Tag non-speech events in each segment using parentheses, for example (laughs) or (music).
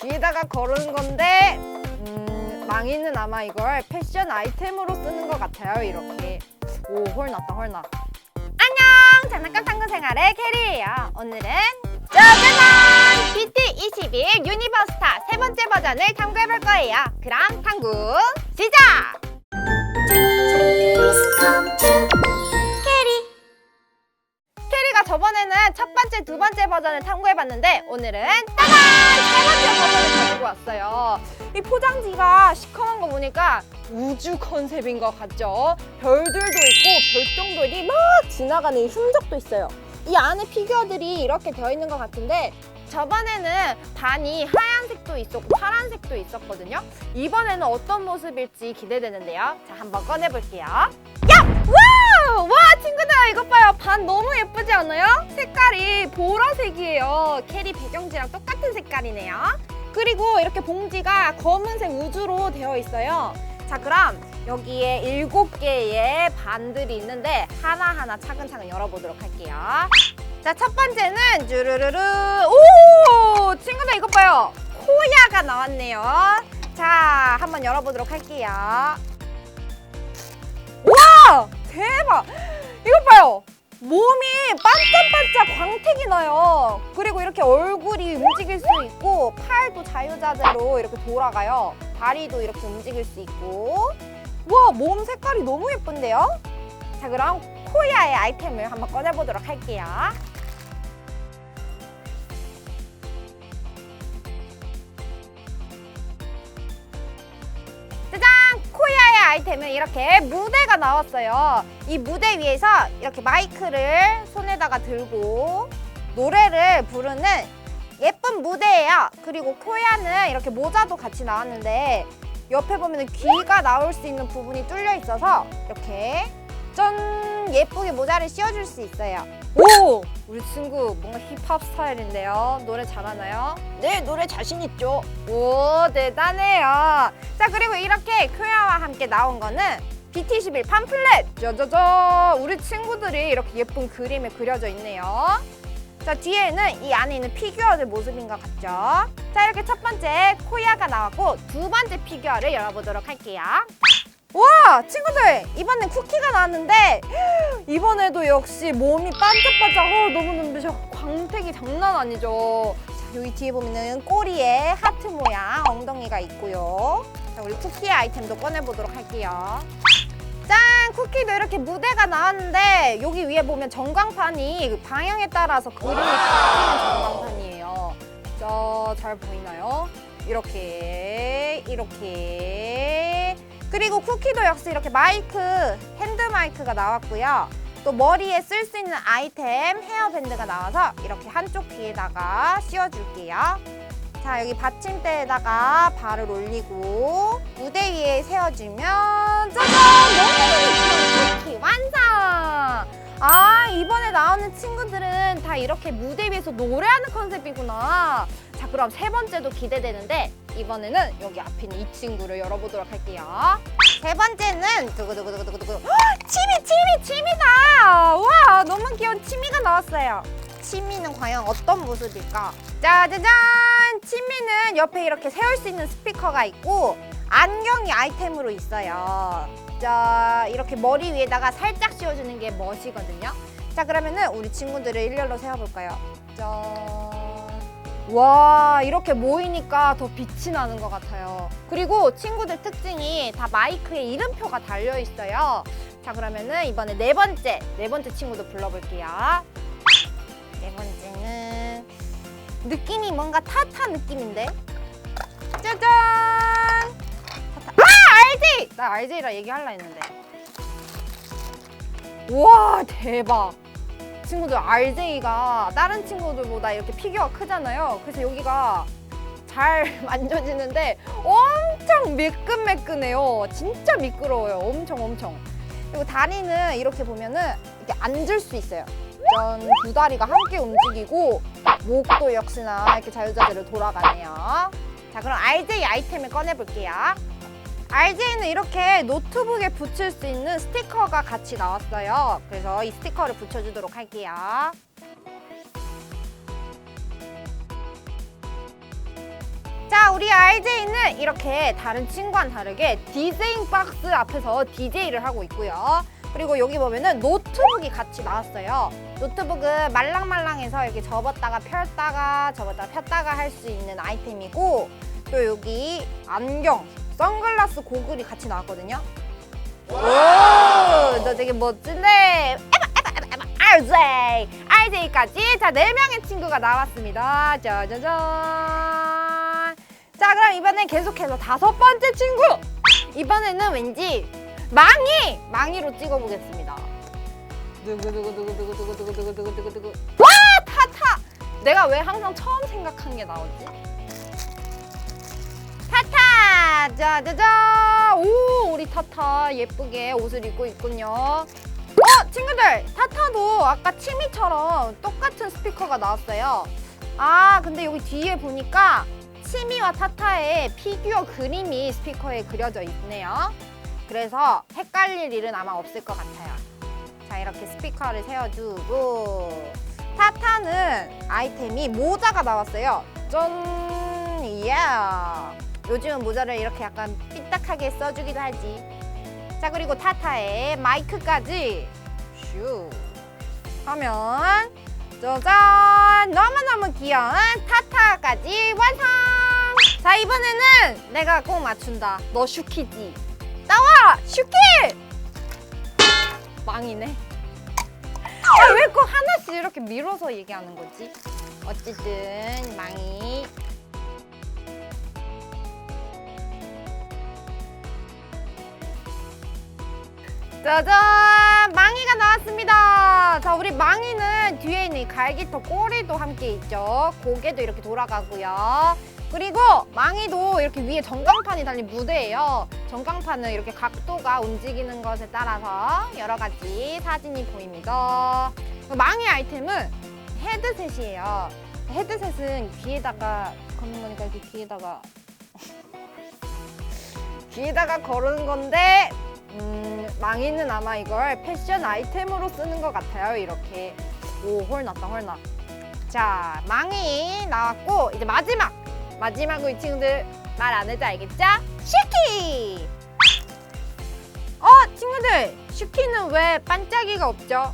귀에다가 거르는 건데 음, 망이는 아마 이걸 패션 아이템으로 쓰는 것 같아요. 이렇게 오 홀났다 홀나. 안녕 장난감 탐구 생활의 캐리예요. 오늘은 짜잔! BT21 유니버스타 세 번째 버전을 탐구해 볼 거예요. 그럼 탐구 시작! 저번에는 첫 번째, 두 번째 버전을 탐구해봤는데 오늘은 따단! 세 번째 버전을 가지고 왔어요. 이 포장지가 시커먼 거 보니까 우주 컨셉인 것 같죠? 별들도 있고 별똥별이 막 지나가는 흔적도 있어요. 이 안에 피규어들이 이렇게 되어 있는 것 같은데 저번에는 반이 하얀색도 있었고 파란색도 있었거든요. 이번에는 어떤 모습일지 기대되는데요. 자, 한번 꺼내볼게요. 친구들 이것 봐요. 반 너무 예쁘지 않아요? 색깔이 보라색이에요. 캐리 배경지랑 똑같은 색깔이네요. 그리고 이렇게 봉지가 검은색 우주로 되어 있어요. 자, 그럼 여기에 일곱 개의 반들이 있는데 하나하나 차근차근 열어보도록 할게요. 자, 첫 번째는 주르르르. 오! 친구들 이것 봐요. 코야가 나왔네요. 자, 한번 열어보도록 할게요. 와! 대박! 이것 봐요. 몸이 반짝반짝 광택이 나요. 그리고 이렇게 얼굴이 움직일 수 있고 팔도 자유자재로 이렇게 돌아가요. 다리도 이렇게 움직일 수 있고 와, 몸 색깔이 너무 예쁜데요? 자, 그럼 코야의 아이템을 한번 꺼내보도록 할게요. 아이템은 이렇게 무대가 나왔어요. 이 무대 위에서 이렇게 마이크를 손에다가 들고 노래를 부르는 예쁜 무대예요. 그리고 코야는 이렇게 모자도 같이 나왔는데 옆에 보면 귀가 나올 수 있는 부분이 뚫려 있어서 이렇게 짠 예쁘게 모자를 씌워줄 수 있어요. 오! 우리 친구 뭔가 힙합 스타일인데요. 노래 잘하나요? 네, 노래 자신 있죠. 오, 대단해요. 자, 그리고 이렇게 큐야와 함께 나온 거는 BT11 팜플렛! 짜자자! 우리 친구들이 이렇게 예쁜 그림에 그려져 있네요. 자, 뒤에는 이 안에 있는 피규어들 모습인 것 같죠? 자, 이렇게 첫 번째 코야가 나왔고 두 번째 피규어를 열어보도록 할게요. 와, 친구들! 이번엔 쿠키가 나왔는데 (gasps) 이번에도 역시 몸이 반짝반짝 어, 너무 눈부셔. 광택이 장난 아니죠? 자, 여기 뒤에 보면은 꼬리에 하트 모양 엉덩이가 있고요. 자, 우리 쿠키의 아이템도 꺼내보도록 할게요. 짠! 쿠키도 이렇게 무대가 나왔는데 여기 위에 보면 전광판이 그 방향에 따라서 그림이 바뀌는 전광판이에요. 자, 잘 보이나요? 이렇게, 이렇게. 그리고 쿠키도 역시 이렇게 마이크, 핸드 마이크가 나왔고요. 또 머리에 쓸 수 있는 아이템 헤어밴드가 나와서 이렇게 한쪽 귀에다가 씌워줄게요. 자 여기 받침대에다가 발을 올리고 무대 위에 세워주면 짜잔 너무너무 귀여운 쿠키 완성 아 이번에 나오는 친구들은 다 이렇게 무대 위에서 노래하는 컨셉이구나 자 그럼 세 번째도 기대되는데 이번에는 여기 앞에 있는 이 친구를 열어보도록 할게요 세 번째는 두구두구두구두구두구 헉, 치미 치미 치미다 우와 너무 귀여운 치미가 나왔어요 치미는 과연 어떤 모습일까? 짜자잔! 치미는 옆에 이렇게 세울 수 있는 스피커가 있고 안경이 아이템으로 있어요. 자, 이렇게 머리 위에다가 살짝 씌워주는 게 멋이거든요. 자, 그러면은 우리 친구들을 일렬로 세워볼까요? 짠. 와, 이렇게 모이니까 더 빛이 나는 것 같아요. 그리고 친구들 특징이 다 마이크에 이름표가 달려 있어요. 자, 그러면은 이번에 네 번째, 네 번째 친구도 불러볼게요. 네 번째는 느낌이 뭔가 타타 느낌인데 짜잔 타타 아 RJ 나 RJ라 얘기할라 했는데 우와 대박 친구들 RJ가 다른 친구들보다 이렇게 피규어가 크잖아요. 그래서 여기가 잘 (laughs) 만져지는데 엄청 매끈매끈해요. 진짜 미끄러워요. 엄청 엄청. 그리고 다리는 이렇게 보면은 이렇게 앉을 수 있어요. 짠, 두 다리가 함께 움직이고 목도 역시나 이렇게 자유자재로 돌아가네요. 자, 그럼 RJ 아이템을 꺼내볼게요. RJ는 이렇게 노트북에 붙일 수 있는 스티커가 같이 나왔어요. 그래서 이 스티커를 붙여주도록 할게요. 자, 우리 RJ는 이렇게 다른 친구와는 다르게 디제잉 박스 앞에서 DJ를 하고 있고요. 그리고 여기 보면은 노트북이 같이 나왔어요. 노트북은 말랑말랑해서 이렇게 접었다가 펼다가 접었다가 폈다가 할 수 있는 아이템이고 또 여기 안경, 선글라스 고글이 같이 나왔거든요. 오, 너 되게 멋진데. 에바, 에바, 에바, 에바, RJ, RJ까지 자 네 명의 친구가 나왔습니다. 짜자잔. 자, 그럼 이번엔 계속해서 다섯 번째 친구. 이번에는 왠지 망이, 망이로 찍어보겠습니다. 두구두구두구두구두구두구두구두구두구. 와, 타타. 내가 왜 항상 처음 생각한 게 나오지? 짜자잔! 오, 우리 타타 예쁘게 옷을 입고 있군요. 어, 친구들! 타타도 아까 치미처럼 똑같은 스피커가 나왔어요. 아, 근데 여기 뒤에 보니까 치미와 타타의 피규어 그림이 스피커에 그려져 있네요. 그래서 헷갈릴 일은 아마 없을 것 같아요. 자, 이렇게 스피커를 세워주고 타타는 아이템이 모자가 나왔어요. 짠! 이야! 요즘은 모자를 이렇게 약간 삐딱하게 써주기도 하지. 자, 그리고 타타의 마이크까지 슈 하면 짜잔! 너무너무 귀여운 타타까지 완성! 자, 이번에는 내가 꼭 맞춘다. 너 슈키지? 나와! 슈키! 망이네. 아, 왜꼭 하나씩 이렇게 밀어서 얘기하는 거지? 어쨌든 망이 짜잔! 망이가 나왔습니다. 자, 우리 망이는 뒤에 있는 이 갈기터 꼬리도 함께 있죠. 고개도 이렇게 돌아가고요. 그리고 망이도 이렇게 위에 전광판이 달린 무대예요. 전광판은 이렇게 각도가 움직이는 것에 따라서 여러 가지 사진이 보입니다. 망이 아이템은 헤드셋이에요. 헤드셋은 귀에다가 걷는 거니까 이렇게 귀에다가 (laughs) 귀에다가 거르는 건데 음, 망이는 아마 이걸 패션 아이템으로 쓰는 것 같아요. 이렇게 오 홀났다 홀나. 자 망이 나왔고 이제 마지막 마지막으로 이 친구들 말 안 해도 알겠죠? 슈키. 어 친구들 슈키는 왜 반짝이가 없죠?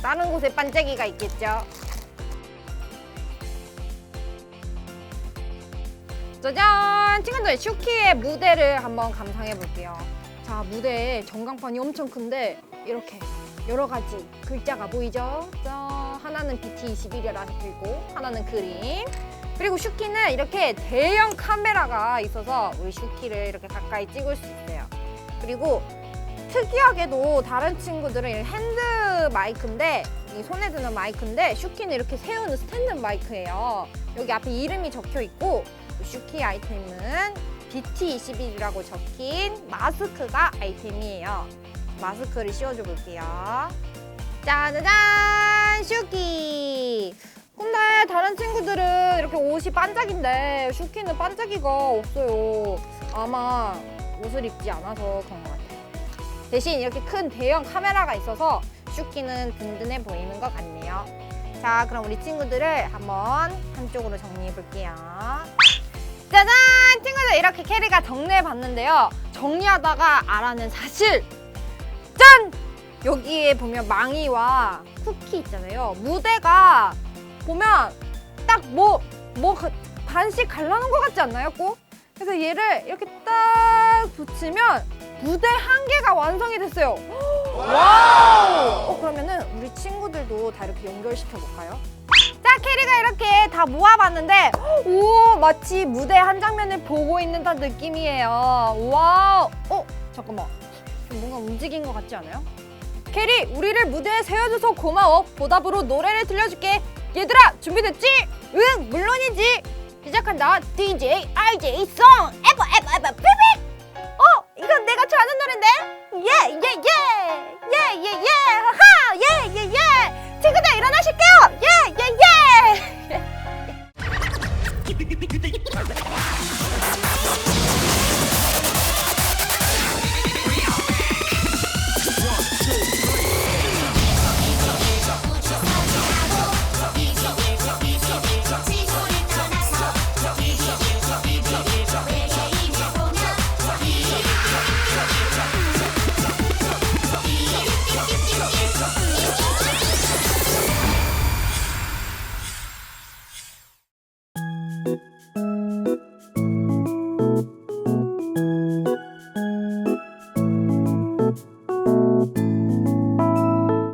다른 곳에 반짝이가 있겠죠? 짜잔! 친구들 슈키의 무대를 한번 감상해 볼게요. 자 무대에 전광판이 엄청 큰데 이렇게 여러 가지 글자가 보이죠? 짠! 하나는 BT21이라 적혀있고 하나는 그림 그리고 슈키는 이렇게 대형 카메라가 있어서 우리 슈키를 이렇게 가까이 찍을 수 있어요. 그리고 특이하게도 다른 친구들은 이 핸드 마이크인데 이 손에 드는 마이크인데 슈키는 이렇게 세우는 스탠드 마이크예요. 여기 앞에 이름이 적혀 있고 슈키 아이템은 BT21이라고 적힌 마스크가 아이템이에요. 마스크를 씌워줘 볼게요. 짜자잔! 슈키! 근데 다른 친구들은 이렇게 옷이 반짝인데 슈키는 반짝이가 없어요. 아마 옷을 입지 않아서 그런 것 같아요. 대신 이렇게 큰 대형 카메라가 있어서 슈키는 든든해 보이는 것 같네요. 자, 그럼 우리 친구들을 한번 한쪽으로 정리해 볼게요. 이렇게 캐리가 정리해 봤는데요. 정리하다가 알아낸 사실! 짠! 여기에 보면 망이와 쿠키 있잖아요. 무대가 보면 딱 뭐, 뭐 가- 반씩 갈라놓은 것 같지 않나요, 꼭? 그래서 얘를 이렇게 딱 붙이면 무대 한 개가 완성이 됐어요. (gasps) 와우! 어, 그러면은 우리 친구들도 다 이렇게 연결시켜 볼까요? 자, 캐리가 이렇게 다 모아봤는데, 오, 마치 무대 한 장면을 보고 있는 듯한 느낌이에요. 와우! 어, 잠깐만. 좀 뭔가 움직인 것 같지 않아요? 캐리, 우리를 무대에 세워줘서 고마워. 보답으로 노래를 들려줄게. 얘들아, 준비됐지? 응, 물론이지. 시작한다. DJ RJ 송 에버 에버 에버 삐삐. 어, 이건 내가 좋아하는 노래인데. 예, 예, 예. 예, 예, 예. ピピピ